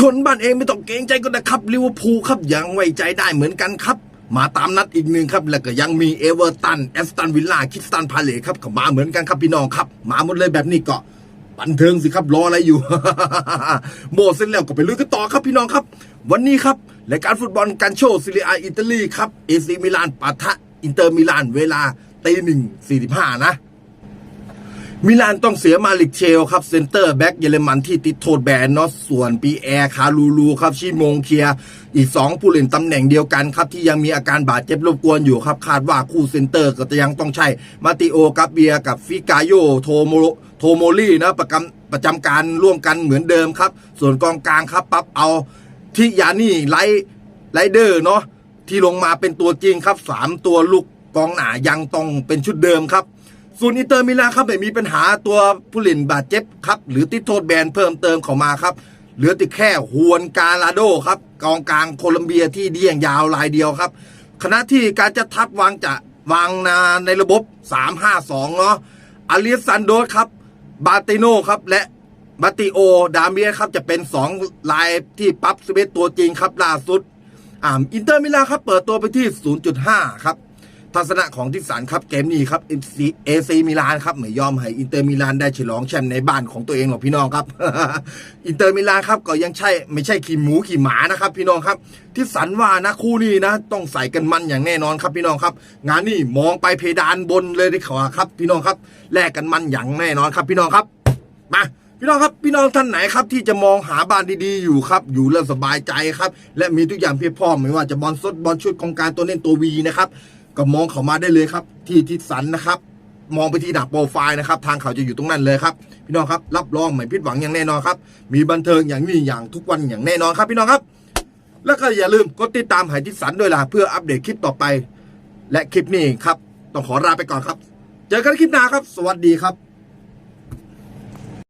คนบ้านเองไม่ต้องเกรงใจก็นะครับลิเวอร์พูลครับยังไว้ใจได้เหมือนกันครับมาตามนัดอีกหนึ่งครับ แล้วก็ยังมีเอเวอร์ตันแอสตันวิลล่าคิสตันพาเลครับก็มาเหมือนกันครับพี่น้องครับ มาหมดเลยแบบนี้ก็บันเทิงสิครับรออะไรอยู่ โมเสร็จแล้วก็ไปลุยกันต่อครับพี่น้องครับ วันนี้ครับรายการฟุตบอลการโชว์ซีเรียอิตาลีครับเอซีมิลานปะทะอินเตอร์มิลานเวลาตีหนึ่งสี่สิบห้านะ มิลานต้องเสียมาลิกเชลครับเซนเตอร์แบ็กเยอรมันที่ติดโทษแบนเนาะส่วนปีแอร์คาลูลูครับชิโมงเคีย อีก 2 ผู้เล่นตำแหน่งเดียวกันครับที่ยังมีอาการบาดเจ็บรบกวนอยู่ครับคาดว่าคู่เซนเตอร์ก็จะยังต้องใช้มาติโอกาเบียกับฟิกาโยโทโมโทโมลี่นะประจำประจำการร่วมกันเหมือนเดิมครับ ส่วนกองกลางครับปั๊บเอาทิยานี่ไลไลเดอร์เนาะที่ลงมาเป็นตัวจริงครับสามตัวลูกกองหนายังต้องเป็นชุดเดิมครับ ส่วนอินเตอร์มิลานครับไม่มีปัญหาตัวผู้เล่นบาดเจ็บครับ หรือติดโทษแบนเพิ่มเติมเข้ามาครับ เหลือติดแค่ฮวนกาลาโดครับกองกลางโคลัมเบียที่เดี่ยงยาวลายเดียวครับขณะที่การจะทับวางจะวางนาในระบบ 3-5-2 เนาะอาริสันโดสครับ บาติโนครับ และบาติโอ ดาเมียครับ จะเป็น 2 ลายที่ปั๊บสเปตัวจริงครับล่าสุดอ่าอินเตอร์มิลานครับ เปิดตัวไปที่ 0.5 ครับ ทัศนะของทิสันครับเกมนี้ครับเอซีมิลานครับไม่ยอมให้อินเตอร์มิลานได้ฉลองแชมป์ในบ้านของตัวเองหรอกพี่น้องครับ อินเตอร์มิลานครับก็ยังใช่ไม่ใช่ขี่หมูขี่หมานะครับ พี่น้องครับทิสันว่านะคู่นี้นะ ต้องใส่กันมันอย่างแน่นอนครับ พี่น้องครับ งานนี้มองไปเพดานบนเลยดีกว่าครับ พี่น้องครับแลกกันมันอย่างแน่นอนครับ พี่น้องครับมาพี่น้องครับพี่น้องท่านไหนครับที่จะมองหาบ้านดีๆอยู่ครับ อยู่แล้วสบายใจครับ และมีทุกอย่างเพียบพร้อมไม่ว่าจะบอลสดบอลชุดของการตัวเล่นตัววีนะครับ ก็มองเขามาได้เลยครับ ที่ทิศสันนะครับ มองไปที่ดักโปรไฟล์นะครับ ทางเขาจะอยู่ตรงนั้นเลยครับ พี่น้องครับ รับรองไม่ผิดหวังอย่างแน่นอนครับ มีบันเทิงอย่างนี้อย่างทุกวันอย่างแน่นอนครับพี่น้องครับ แล้วก็อย่าลืมกดติดตามหายทิศสันด้วยล่ะเพื่ออัปเดตคลิปต่อไป และคลิปนี้ครับ ต้องขอลาไปก่อนครับ เจอกันคลิปหน้าครับ สวัสดีครับ